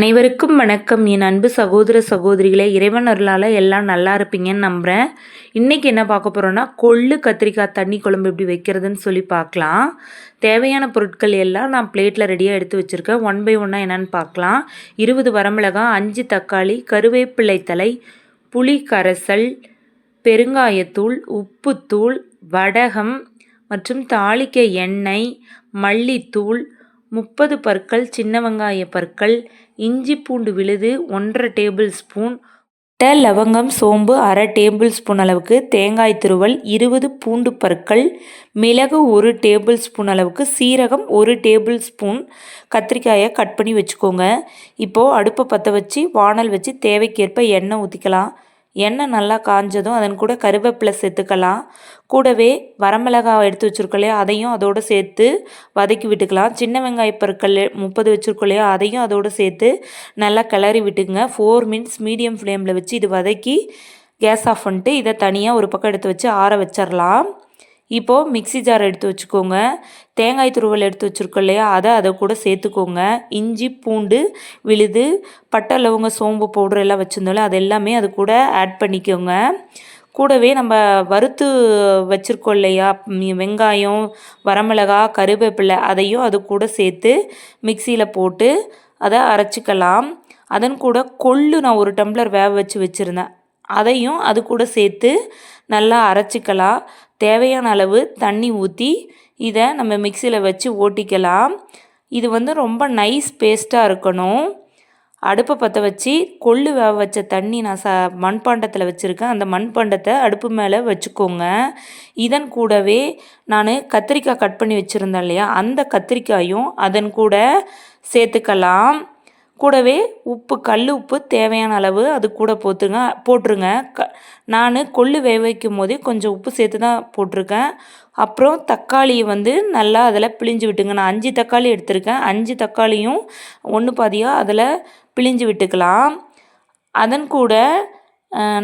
அனைவருக்கும் வணக்கம். என் அன்பு சகோதர சகோதரிகளே இறைவன் அருளால் எல்லாம் நல்லா இருப்பீங்கன்னு நம்புகிறேன் இன்றைக்கி என்ன பார்க்க போகிறோன்னா கொள்ளு கத்திரிக்காய் தண்ணி குழம்பு எப்படி வைக்கிறதுன்னு சொல்லி பார்க்கலாம். தேவையான பொருட்கள் எல்லாம் நான் பிளேட்டில் ரெடியாக எடுத்து வச்சுருக்கேன். ஒன் பை ஒன்னாக என்னென்னு பார்க்கலாம். இருபது வரமிளகாய் அஞ்சு தக்காளி கருவேப்பிள்ளை தலை புளி கரைசல் பெருங்காயத்தூள் உப்புத்தூள் வடகம் மற்றும் தாளிக்க எண்ணெய் மல்லித்தூள் முப்பது பற்கள் சின்ன வெங்காய பற்கள் இஞ்சி பூண்டு விழுது ஒன்றரை டேபிள் ஸ்பூன் பட்டை லவங்கம் சோம்பு அரை டேபிள் ஸ்பூன் அளவுக்கு தேங்காய் துருவல் இருபது பூண்டு பற்கள் மிளகு ஒரு டேபிள் ஸ்பூன் அளவுக்கு சீரகம் ஒரு டேபிள் ஸ்பூன் கத்திரிக்காயை கட் பண்ணி வச்சுக்கோங்க. இப்போது அடுப்பை பற்ற வச்சு வானல் வச்சு தேவைக்கேற்ப எண்ணெய் ஊற்றிக்கலாம் எண்ணெய் நல்லா காஞ்சதும் அதன் கூட கருவேப்பிலை சேர்த்துக்கலாம். கூடவே வரமிளகாய் எடுத்து வச்சுருக்கோம் அதையும் அதோடு சேர்த்து வதக்கி விட்டுக்கலாம். சின்ன வெங்காய பொருட்கள் முப்பது வச்சுருக்கோம் அதையும் அதோடு சேர்த்து நல்லா கிளறி விட்டுங்க ஃபோர் மினிட்ஸ் மீடியம் ஃப்ளேமில் வச்சு இது வதக்கி கேஸ் ஆஃப் பண்ணிட்டு இதை தனியாக ஒரு பக்கம் எடுத்து வச்சு ஆற வச்சிடலாம் இப்போது மிக்சி ஜார் எடுத்து வச்சுக்கோங்க. தேங்காய் துருவல் எடுத்து வச்சுருக்கோம் இல்லையா? அதை அதை கூட சேர்த்துக்கோங்க. இஞ்சி பூண்டு விழுது பட்டை லவங்க சோம்பு பவுடர் எல்லாம் வச்சுருந்தோம்ல அது எல்லாமே அது கூட ஆட் பண்ணிக்கோங்க. கூடவே நம்ம வறுத்து வச்சுருக்கோம் இல்லையா? வெங்காயம் வரமிளகா கருவேப்பிலை அதையும் அது கூட சேர்த்து மிக்சியில் போட்டு அதை அரைச்சிக்கலாம். அதன் கூட கொள்ளு நான் ஒரு டம்ளர் வேக வச்சு வச்சுருந்தேன். அதையும் அது கூட சேர்த்து நல்லா அரைச்சிக்கலாம். தேவையான அளவு தண்ணி ஊற்றி இதை நம்ம மிக்சியில் வச்சு ஓட்டிக்கலாம். இது வந்து ரொம்ப நைஸ் பேஸ்ட்டாக இருக்கணும். அடுப்பை பற்ற வச்சு கொள்ளு வேக வச்ச தண்ணி நான் ச மண்பாண்டத்தில் வச்சுருக்கேன். அந்த மண்பாண்டத்தை அடுப்பு மேலே வச்சுக்கோங்க. இதன் கூடவே நான் கத்திரிக்காய் கட் பண்ணி வச்சுருந்தேன் இல்லையா? அந்த கத்திரிக்காயும் அதன் கூட சேர்த்துக்கலாம். கூடவே உப்பு கல் உப்பு தேவையான அளவு அது கூட போத்துங்க போட்டுருங்க. க நான் கொள்ளு வேக வைக்கும் போதே கொஞ்சம் உப்பு சேர்த்து தான் போட்டிருக்கேன். அப்புறம் தக்காளியை வந்து நல்லா அதில் பிழிஞ்சு விட்டுங்க. நான் அஞ்சு தக்காளி எடுத்திருக்கேன். அஞ்சு தக்காளியும் ஒன்று பாதியாக அதில் பிழிஞ்சு விட்டுக்கலாம். அதன் கூட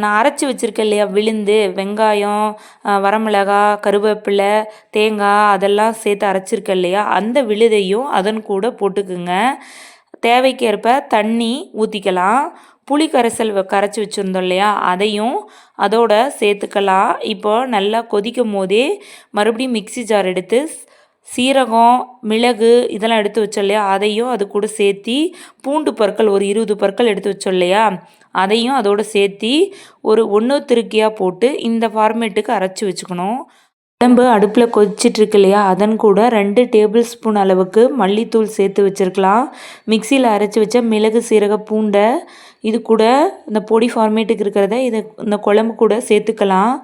நான் அரைச்சி வச்சுருக்கேன் இல்லையா விழுந்து வெங்காயம் வரமிளகா கருவேப்பிலை தேங்காய் அதெல்லாம் சேர்த்து அரைச்சிருக்கேன் இல்லையா அந்த விழுதையும் அதன் கூட போட்டுக்குங்க. தேவைக்கேற்ப தண்ணி ஊற்றிக்கலாம் புளி கரைசல் கரைச்சி வச்சுருந்தோம் இல்லையா? அதையும் அதோட சேர்த்துக்கலாம். இப்போ நல்லா கொதிக்கும் போதே மறுபடியும் மிக்சி ஜார் எடுத்து சீரகம் மிளகு இதெல்லாம் எடுத்து வச்சோம் இல்லையா? அதையும் அது கூட சேர்த்தி பூண்டு பற்கள் ஒரு இருபது பற்கள் எடுத்து வச்சோம் இல்லையா? அதையும் அதோடு சேர்த்தி ஒரு ஒன்று திருக்கியாக போட்டு இந்த ஃபார்மேட்டுக்கு அரைச்சி வச்சுக்கணும். குழம்பு அடுப்பில் கொதிச்சிட்ருக்கு இல்லையா? அதன் கூட ரெண்டு டேபிள் ஸ்பூன் அளவுக்கு மல்லித்தூள் சேர்த்து வச்சுருக்கலாம். மிக்சியில் அரைச்சி வச்ச மிளகு சீரக பூண்டை இது கூட இந்த பொடி ஃபார்மேட்டுக்கு இருக்கிறத இதை இந்த குழம்பு கூட சேர்த்துக்கலாம்.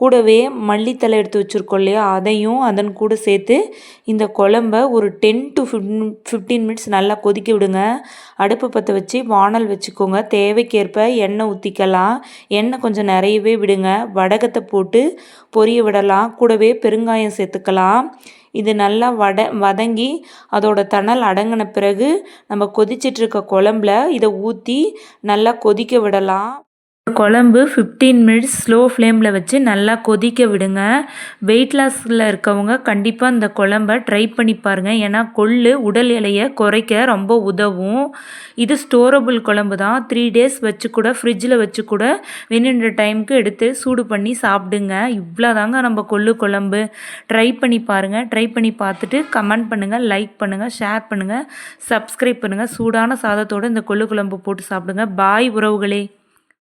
கூடவே மல்லித்தலை எடுத்து வச்சுருக்கோம் இல்லையா அதையும் அதன் கூட சேர்த்து இந்த குழம்ப ஒரு ten to fifteen fifteen minutes நல்லா கொதிக்க விடுங்க. அடுப்பு பற்ற வச்சு வானல் வச்சுக்கோங்க. தேவைக்கேற்ப எண்ணெய் ஊற்றிக்கலாம் எண்ணெய் கொஞ்சம் நிறையவே விடுங்க. வடகத்தை போட்டு பொரிய விடலாம். கூடவே பெருங்காயம் சேர்த்துக்கலாம். இது நல்லா வட வதங்கி அதோட தணல் அடங்கின பிறகு நம்ம கொதிச்சிட்ருக்க குழம்புல இதை ஊற்றி நல்லா கொதிக்க விடலாம். குழம்பு ஃபிஃப்டீன் மினிட்ஸ் ஸ்லோ ஃப்ளேமில் வச்சு நல்லா கொதிக்க விடுங்க. வெயிட் லாஸில் இருக்கவங்க கண்டிப்பாக இந்த குழம்ப ட்ரை பண்ணி பாருங்கள் ஏன்னா கொள்ளு உடல் எலையை குறைக்க ரொம்ப உதவும். இது ஸ்டோரபுள் குழம்பு தான். த்ரீ டேஸ் வச்சு கூட ஃப்ரிட்ஜில் வச்சு கூட வேணுன்ற டைமுக்கு எடுத்து சூடு பண்ணி சாப்பிடுங்க. இவ்வளோ தாங்க நம்ம கொள்ளு குழம்பு. ட்ரை பண்ணி பாருங்கள் ட்ரை பண்ணி பார்த்துட்டு கமெண்ட் பண்ணுங்கள் லைக் பண்ணுங்கள் ஷேர் பண்ணுங்கள் சப்ஸ்கிரைப் பண்ணுங்கள் சூடான சாதத்தோடு இந்த கொள்ளு குழம்பு போட்டு சாப்பிடுங்க. பாய் உறவுகளே.